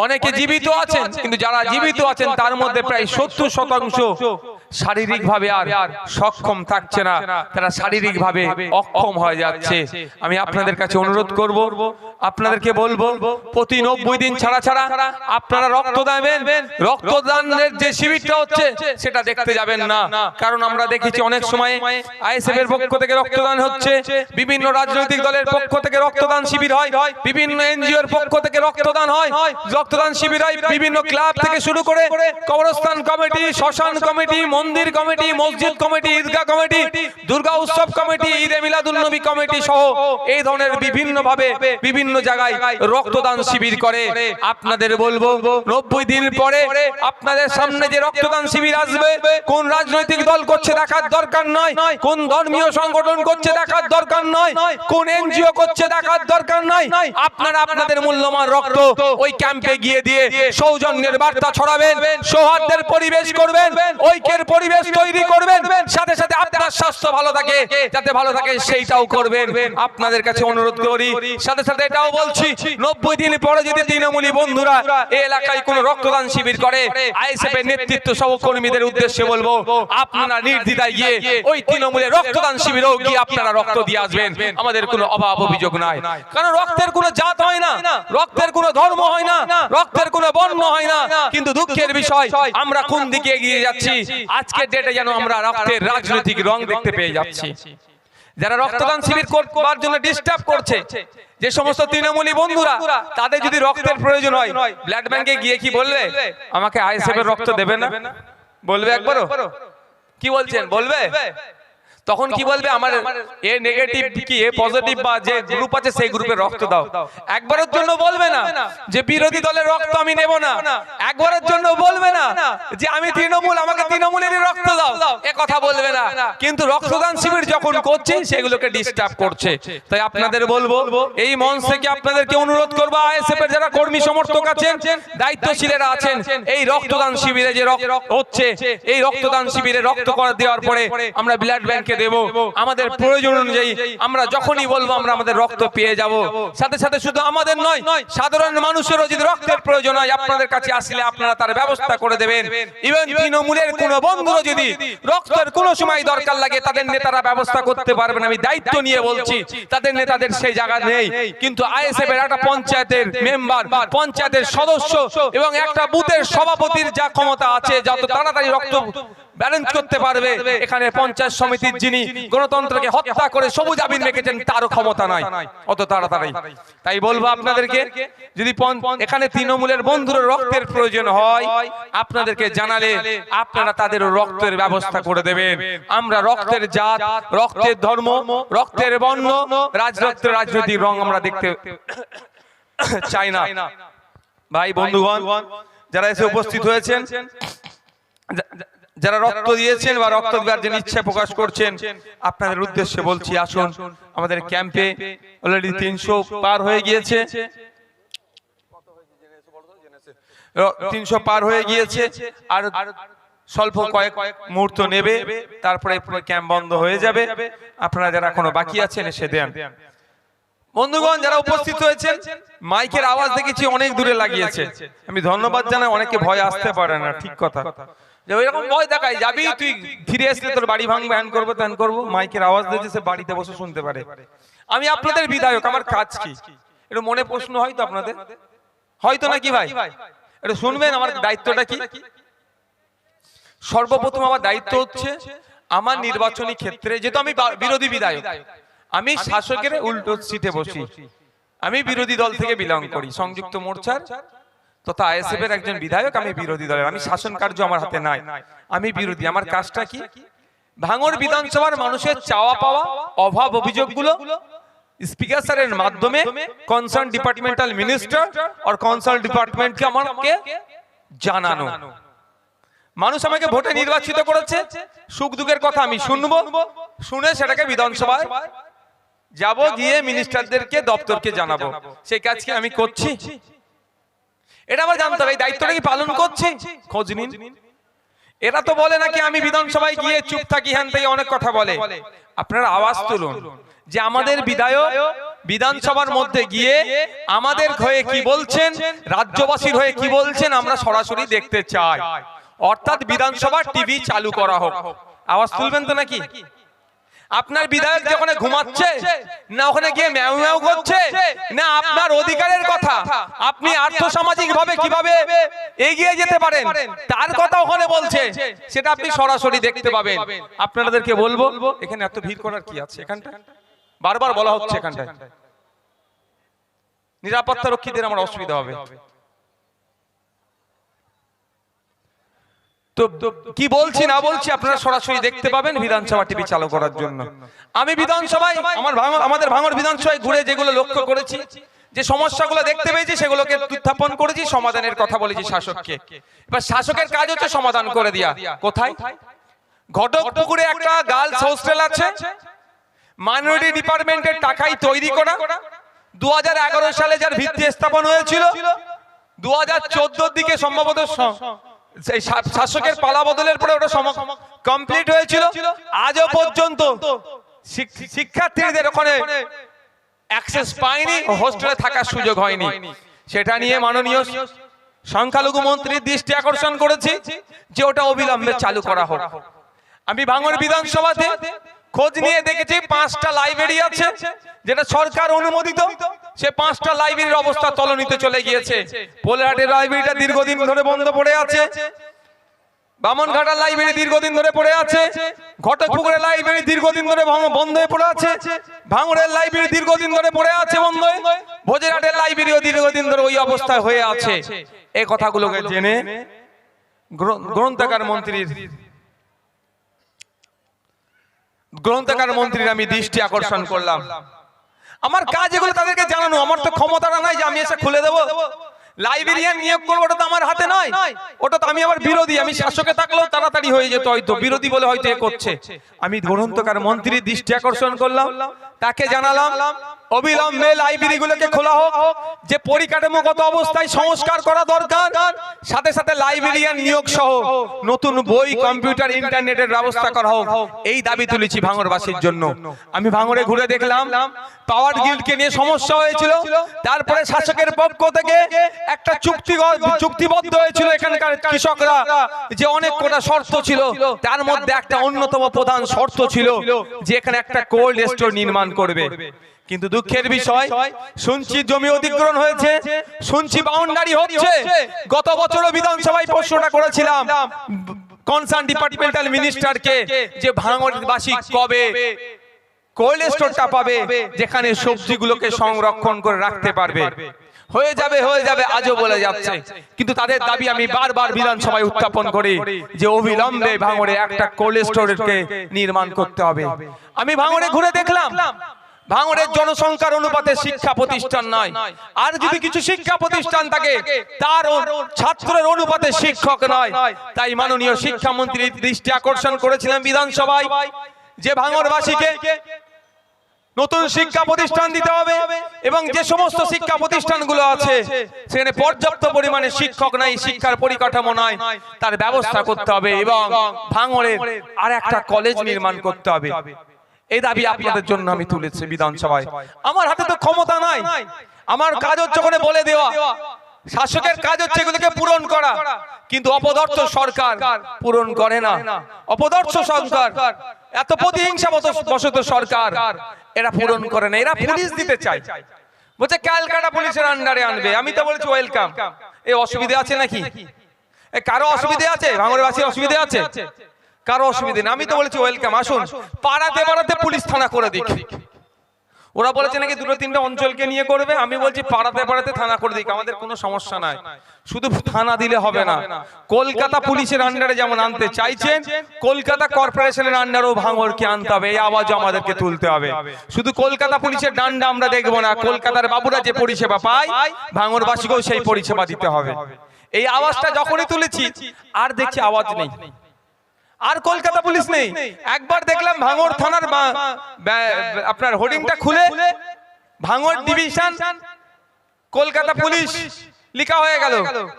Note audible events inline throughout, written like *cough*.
অনেকে জীবিত আছেন কিন্তু যারা জীবিত আছেন তার মধ্যে প্রায় সত্তর শতাংশ শারীরিক ভাবে আর সক্ষম থাকছে না তারা শারীরিক ভাবে অক্ষম হয়ে যাচ্ছে। আমি আপনাদের কাছে অনুরোধ করব আপনাদেরকে বলব প্রতি নব্বই দিন ছাড়া ছাড়া আপনারা রক্ত দেবেন রক্তদানের যে শিবিরটা হচ্ছে সেটা দেখতে যাবেন না। কারণ আমরা দেখেছি অনেক সময় আইএসএফ এর পক্ষ থেকে রক্তদান হচ্ছে বিভিন্ন রাজনৈতিক দলের পক্ষ থেকে রক্তদান শিবির হয় বিভিন্ন এনজিওর পক্ষ থেকে রক্তদান হয়। রক্তদান শিবির হয় বিভিন্ন ক্লাব থেকে শুরু করে কবরস্থান কমিটি শ্মশান কমিটি মন্দির কমিটি মসজিদ কমিটি ঈদগাহ কমিটি দুর্গা উৎসব কমিটি ঈদে মিলাদুল নবী কমিটি সহ এই ধরনের বিভিন্ন ভাবে বিভিন্ন জায়গায় রক্তদান শিবির করে আপনাদের বলব নব্বই দিন পরে আপনাদের সামনে যে রক্তদান শিবির আসবে কোন রাজনৈতিক দল করছে দেখার দরকার নয় কোন ধর্মীয় সংগঠন করছে দেখার দরকার নয় কোন এনজিও করছে দেখার দরকার নয় আপনারা আপনাদের মূল্যবান রক্ত ওই ক্যাম্পে গিয়ে দিয়ে সৌজন্যের বার্তা ছড়াবেন সৌহার্দ্যের পরিবেশ করবেন ঐক্যের পরিবেশ তৈরি করবেন, সাথে সাথে আপনার স্বাস্থ্য ভালো থাকে, যাতে ভালো থাকে সেইটাও করবেন। আপনাদের কাছে অনুরোধ করি, সাথে সাথে এটাও বলছি, নব্বই দিন পরে যদি তৃণমূলী বন্ধুরা এলাকায় কোনো রক্তদান শিবির করে, আইএসএফ এর নেতৃত্ব সহকর্মীদের উদ্দেশ্যে বলব, আপনারা নির্দ্বিধায় গিয়ে ওই তৃণমূলের রক্তদান শিবিরেও গিয়ে আপনারা রক্ত দিয়ে আসবেন। আমাদের কোনো অভাব অভিযোগ নাই। কারণ রক্তের কোনো জাত হয় না, রক্তের কোনো ধর্ম হয় না, রক্তের কোনো বর্ণ হয় না। কিন্তু দুঃখের বিষয়, আমরা কোন দিকে এগিয়ে যাচ্ছি? আজকের ডেটে যেন আমরা রক্তের রাজনৈতিক রং দেখতে পেয়ে যাচ্ছি। যারা রক্তদান শিবির করবার জন্য ডিস্টার্ব করছে যে সমস্ত তৃণমূলী বন্ধুরা তাদের যদি রক্তের প্রয়োজন হয় ব্লাড ব্যাংকে গিয়ে কি বলবে? আমাকে আইএসএফ এর রক্ত দেবে না? বলবে একবারও? কি বলছেন? বলবে? তখন কি বলবে? আমার এ নেগেটিভ কি? এ পজিটিভ বা যে গ্রুপ আছে সেই গ্রুপের রক্ত দাও। একবারের জন্য বলবে না যে বিরোধী দলের রক্ত আমি নেব না। একবারের জন্য বলবে না যে আমি তৃণমূল আমাকে তৃণমূলের রক্ত দাও। এ কথা বলবে না। কিন্তু রক্তদান শিবির যখন করছে সেগুলোকে ডিস্টার্ব করছে। তাই আপনাদের বলব এই মঞ্চ থেকে আপনাদেরকে অনুরোধ করব? আইএসএফ এর যারা কর্মী সমর্থক আছেন দায়িত্বশীলেরা আছেন এই রক্তদান শিবিরে যে রক্ত হচ্ছে এই রক্তদান শিবিরে রক্ত করে দেওয়ার পরে আমরা ব্লাড ব্যাংকে দেব। আমাদের প্রয়োজন অনুযায়ী আমরা যখনই বলব আমরা আমাদের রক্ত পেয়ে যাব। সাথে সাথে শুধু আমাদের নয় সাধারণ মানুষেরও যদি রক্তের প্রয়োজন হয় আপনাদের কাছে আসলে আপনারা তার ব্যবস্থা করে দেবেন। ইভেন তৃণমূলের কোনো বন্ধুরও যদি রক্তের কোনো সময় দরকার লাগে তাদের নেতারা ব্যবস্থা করতে পারবেন। আমি দায়িত্ব নিয়ে বলছি তাদের নেতাদের সেই জায়গা নেই। কিন্তু আইএসএফ এর একটা পঞ্চায়েতের মেম্বার পঞ্চায়েতের সদস্য এবং একটা বুথের সভাপতির যা ক্ষমতা আছে যত তাড়াতাড়ি রক্ত ব্যালেন্স করতে পারবে। এখানে পঞ্চায়েত সমিতির যিনি গণতন্ত্রকে হত্যা করে সবুজ আবির রেখেছেন তারও ক্ষমতা নাই। অত তাড়াতাড়ি। তাই বলব আপনাদেরকে যদি এখানে তৃণমূলের বন্ধুর রক্তের প্রয়োজন হয় আপনাদেরকে জানালে আপনারা তাদের রক্তের ব্যবস্থা করে দেবেন। আমরা রক্তের জাত রক্তের ধর্ম রক্তের বর্ণ রাজরক্তের রাজনৈতিক রং আমরা দেখতে *coughs* চাই না। ভাই বন্ধুগণ যারা এসে উপস্থিত হয়েছেন যারা রক্ত দিয়েছেন বা রক্ত দেওয়ার জন্য ইচ্ছা প্রকাশ করছেন আপনাদের উদ্দেশ্যে বলছি আসুন আমাদের ক্যাম্পে অলরেডি তিনশো পার হয়ে গিয়েছে। তিনশো পার হয়ে গিয়েছে। আর স্বল্প কয়েক মুহূর্ত নেবে তারপরে ক্যাম্প বন্ধ হয়ে যাবে। আপনারা যারা এখনও বাকি আছেন এসে দেন। বন্ধুগণ যারা উপস্থিত হয়েছেন মাইকের আওয়াজ দেখেছি অনেক দূরে লাগিয়েছে। আমি ধন্যবাদ জানাই অনেকে ভয় আসতে পারে না ঠিক কথা। যে ওইরকম ভয় দেখাই যাবি তুই? ফিরে আসলে তোর বাড়ি ভাঙবো হ্যান করব ত্যান করব মাইকের আওয়াজ দিয়েছে সে বাড়িতে বসে শুনতে পারে। আমি আপনাদের বিধায়ক আমার কাজ কি? একটু মনে প্রশ্ন হয় তো আপনাদের? হয়তো ভাই? একটু শুনবেন আমার দায়িত্বটা কি? সর্বপ্রথম আমার দায়িত্ব হচ্ছে আমার নির্বাচনী ক্ষেত্রে যেহেতু আমি বিরোধী বিধায়ক আমি শাসকের উল্টো সিটে বসি। আমি বিরোধী দল থেকে বিলং করি সংযুক্ত মোর্চার তথা আইএসএফ এর একজন বিধায়ক আমি বিরোধী দলের, আমি শাসন কার্য আমার হাতে নাই। আমি বিরোধী, আমার কাজটা কি? ভাঙড় বিধানসভার মানুষের চাওয়া পাওয়া, অভাব অভিযোগগুলো স্পিকার স্যারের মাধ্যমে কনসার্ন ডিপার্টমেন্টাল মিনিস্টার আর কনসার্ন ডিপার্টমেন্টকে আমাকে জানানো। মানুষ আমাকে ভোটে নির্বাচিত করেছে। সুখ দুঃখের কথা আমি শুনব, শুনে সেটাকে বিধানসভায় যাব, গিয়ে মিনিস্টারদেরকে দপ্তরকে জানাব। সেই কাজকে আমি করছি? এটা আবার জানতে হবে এই দায়িত্বটা কি পালন করছি? খোঁজ নিন। এরা তো বলে নাকি আমি বিধানসভায় গিয়ে চুপ থাকি হ্যান থেকে অনেক কথা বলে। আপনারা আওয়াজ তুলুন যে আমাদের বিধায়ক বিধানসভার মধ্যে গিয়ে আমাদের হয়ে কি বলছেন রাজ্যবাসীর হয়ে কি বলছেন আমরা সরাসরি দেখতে চাই। অর্থাৎ বিধানসভা টিভি চালু করা হোক। আওয়াজ তুলবেন তো নাকি? আপনার বিধায়ক যে ওখানে ঘুমাচ্ছে, না ওখানে গিয়ে ম্যাও ম্যাও করছে, না আপনার অধিকারের কথা, আপনি আর্থসামাজিক ভাবে কীভাবে এগিয়ে যেতে পারেন, তার কথা ওখানে বলছে, সেটা আপনি সরাসরি দেখতে পাবেন। আপনাদেরকে বলব, এখানে এত ভিড় করার কি আছে এখানটা বারবার বলা হচ্ছে এখানটায়। নিরাপত্তা রক্ষীদের আমার অসুবিধা হবে। তো কি বলছি, না বলছি আপনারা সরাসরি দেখতে পাবেন বিধানসভা টিভি চালু করার জন্য। আমি বিধানসভায়, আমার ভাঙর আমাদের ভাঙর বিধানসভায় ঘুরে যেগুলো লক্ষ্য করেছি, যে সমস্যাগুলো দেখতে পেয়েছি, সেগুলোকে উত্থাপন করেছি, সমাধানের কথা বলেছি শাসককে। এবার শাসকের কাজ হচ্ছে সমাধান করে দিয়া। কোথায়? ঘটক পুকুরে একটা গার্লস হোস্টেল আছে। মাইনরিটি ডিপার্টমেন্টের টাকাই তৈরি করা। দু হাজার এগারো সালে যার ভিত্তি স্থাপন হয়েছিল দু হাজার দিকে সম্ভবত সেই শাসকের পালা বদলের পরে ওটা কমপ্লিট হয়েছিল। আজও পর্যন্ত শিক্ষার্থীদের ওখানে অ্যাক্সেস পায়নি হোস্টেলে থাকার সুযোগ হয়নি। সেটা নিয়ে মাননীয় সংখ্যালঘু মন্ত্রীর দৃষ্টি আকর্ষণ করেছি যে ওটা অবিলম্বে চালু করা হোক। আমি ভাঙর বিধানসভাতে খোঁজ নিয়ে দেখেছি, পাঁচটা লাইব্রেরি আছে, যেটা সরকার অনুমোদিত। সে পাঁচটা লাইব্রেরির অবস্থা তলনিতে চলে গিয়েছে। পোলেহাটের লাইব্রেরিটা দীর্ঘদিন ধরে বন্ধ পড়ে আছে। বামনঘাটার লাইব্রেরি দীর্ঘদিন ধরে পড়ে লাইব্রেরি দীর্ঘদিন ধরে বন্ধ ভাঙড়ের লাইব্রেরি দীর্ঘদিন ধরে আছে বন্ধ ভোজেরহাটের লাইব্রেরিও দীর্ঘদিন ধরে ওই অবস্থায় হয়ে আছে। এই কথাগুলোকে জেনে গ্র- গ্রন্থাগার মন্ত্রীর গ্রন্থাগার মন্ত্রীর আমি দৃষ্টি আকর্ষণ করলাম। আমার কাজ এগুলো তাদেরকে জানানো, আমার তো ক্ষমতাটা নাই যে আমি এসে খুলে দেবো। লাইব্রেরিয়ান নিয়োগ করব, ওটা তো আমার হাতে নয়। ওটা তো আমি আবার বিরোধী, আমি শাসকে থাকলেও তাড়াতাড়ি হয়ে যেত হয়তো, বিরোধী বলে হয়তো এ করছে। আমি গ্রন্থকার মন্ত্রীর দৃষ্টি আকর্ষণ করলাম, তাকে জানালাম অবিলম্বে লাইব্রেরিগুলোকে খোলা হোক। যে পরিকাঠামোগত অবস্থায় সংস্কার করা দরকার। সাথে সাথে লাইব্রেরিয়ান নিয়োগ সহ নতুন বই কম্পিউটার ইন্টারনেটের ব্যবস্থা করা হোক। এই দাবি তুলেছি ভাঙরবাসীর জন্য। আমি ভাঙরে ঘুরে দেখলাম পাওয়ার গিল্ডকে নিয়ে সমস্যা হয়েছিল। তারপরে শাসকের পক্ষ থেকে একটা চুক্তি চুক্তিবদ্ধ হয়েছিল এখানকার কৃষকরা যে অনেক কটা শর্ত ছিল। তার মধ্যে একটা অন্যতম প্রধান শর্ত ছিল যে এখানে একটা কোল্ড স্টোর নির্মাণ করবে কিন্তু দুঃখের বিষয় শুনছি জমি অধিগ্রহণ হয়েছে শুনছি বাউন্ডারি হচ্ছে। গত বছরও বিধানসভায় প্রশ্নটা করেছিলাম কনসার্ন ডিপার্টমেন্টাল মিনিস্টারকে যে ভাঙড়বাসী কবে কোল্ড স্টোরটা পাবে যেখানে সবজিগুলোকে সংরক্ষণ করে রাখতে পারবে। হয়ে যাবে হয়ে যাবে আজও বলে যাচ্ছে। কিন্তু তাদের দাবি আমি বারবার বিধানসভায় উত্থাপন করি যে অবিলম্বে ভাঙড়ে একটা কোল্ড স্টোরকে নির্মাণ করতে হবে। আমি ভাঙড়ে ঘুরে দেখলাম। ভাঙড়ের জনসংখ্যার অনুপাতে শিক্ষা প্রতিষ্ঠান নয়। আর যদি কিছু শিক্ষা প্রতিষ্ঠান থাকে তার ছাত্রের অনুপাতে শিক্ষক নয়। তাই মাননীয় শিক্ষামন্ত্রীর দৃষ্টি আকর্ষণ করেছিলেন বিধানসভায় যে ভাঙড়বাসীকে নতুন শিক্ষা প্রতিষ্ঠান দিতে হবে এবং যে সমস্ত শিক্ষা প্রতিষ্ঠানগুলো আছে সেখানে পর্যাপ্ত পরিমাণে শিক্ষক নাই শিক্ষার পরিকাঠামো নাই। তার ব্যবস্থা করতে হবে এবং ভাঙড়ের আর একটা কলেজ নির্মাণ করতে হবে। এই দাবি আপনাদের জন্য আমি তুলেছি বিধানসভায় আমার হাতে তো ক্ষমতা নাই। আমার কাজ হচ্ছে ওখানে বলে দেওয়া। শাসকের কাজ হচ্ছে এগুলোকে পূরণ করা। কিন্তু অপদার্থ সরকার পূরণ করে না। অপদার্থ সরকার, এত প্রতিহিংসা বসত সরকার, এরা পূরণ করে না। এরা পুলিশ দিতে চায়। বলছে, ক্যালকাটা পুলিশের আন্ডারে আনবে। আমি তো বলছি ওয়েলকাম এই অসুবিধা আছে নাকি? এ কারও অসুবিধা আছে? ভাঙড়বাসীর অসুবিধা আছে? কারও অসুবিধা নেই। আমি তো বলেছি ওয়েলকাম আসুন। পাড়াতে পাড়াতে পুলিশ থানা করে দিক। ওরা বলেছে নাকি দুটো তিনটা অঞ্চলকে নিয়ে করবে? আমি বলছি, পাড়াতে পাড়াতে থানা করে দিক। আমাদের কোনো সমস্যা নাই। শুধু থানা দিলে হবে না। কলকাতা পুলিশের আন্ডারে যেমন আনতে চাইছেন, কলকাতা কর্পোরেশনের আন্ডারেও ভাঙরকে আনতে হবে। এই আওয়াজও আমাদেরকে তুলতে হবে। শুধু কলকাতা পুলিশের ডান্ডা আমরা দেখব না। কলকাতার বাবুরা যে পরিষেবা পায় ভাঙরবাসীকেও সেই পরিষেবা দিতে হবে। এই আওয়াজটা যখনই তুলেছি, আর দেখছি আওয়াজ নেই। আর কলকাতা পুলিশ নেই। একবার দেখলাম ভাঙড় থানার আপনার হোর্ডিংটা খুলে ভাঙড় ডিভিশন কলকাতা পুলিশ লিখা হয়ে গেল।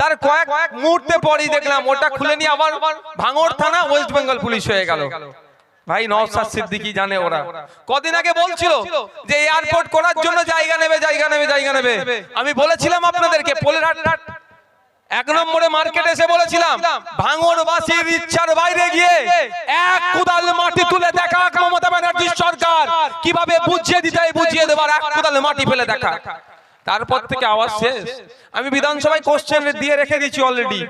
তার কয়েক মুহূর্তে পরই দেখলাম ওটা খুলে নিয়ে আবার ভাঙড় থানা ওয়েস্ট বেঙ্গল পুলিশ হয়ে গেল। ভাই নওসাদ সিদ্দিকি জানে ওরা। কদিন আগে বলছিল যে এয়ারপোর্ট করার জন্য জায়গা নেবে জায়গা নেবে জায়গা নেবে। আমি বলেছিলাম আপনাদেরকে পোলেরহাট এক নম্বরে মার্কেটে এসে বলেছিলাম ভাঙনবাসীর ইচ্ছার বাইরে গিয়ে এক কুদাল মাটি তুলে দেখা মমতা ব্যানার্জির সরকার। কীভাবে বুঝিয়ে দিতে বুঝিয়ে দেবার এক কুদাল মাটি ফেলে দেখা। তারপর থেকে আওয়াজ শেষ। আমি বিধানসভায় কোশ্চেন দিয়ে রেখে দিয়েছি অলরেডি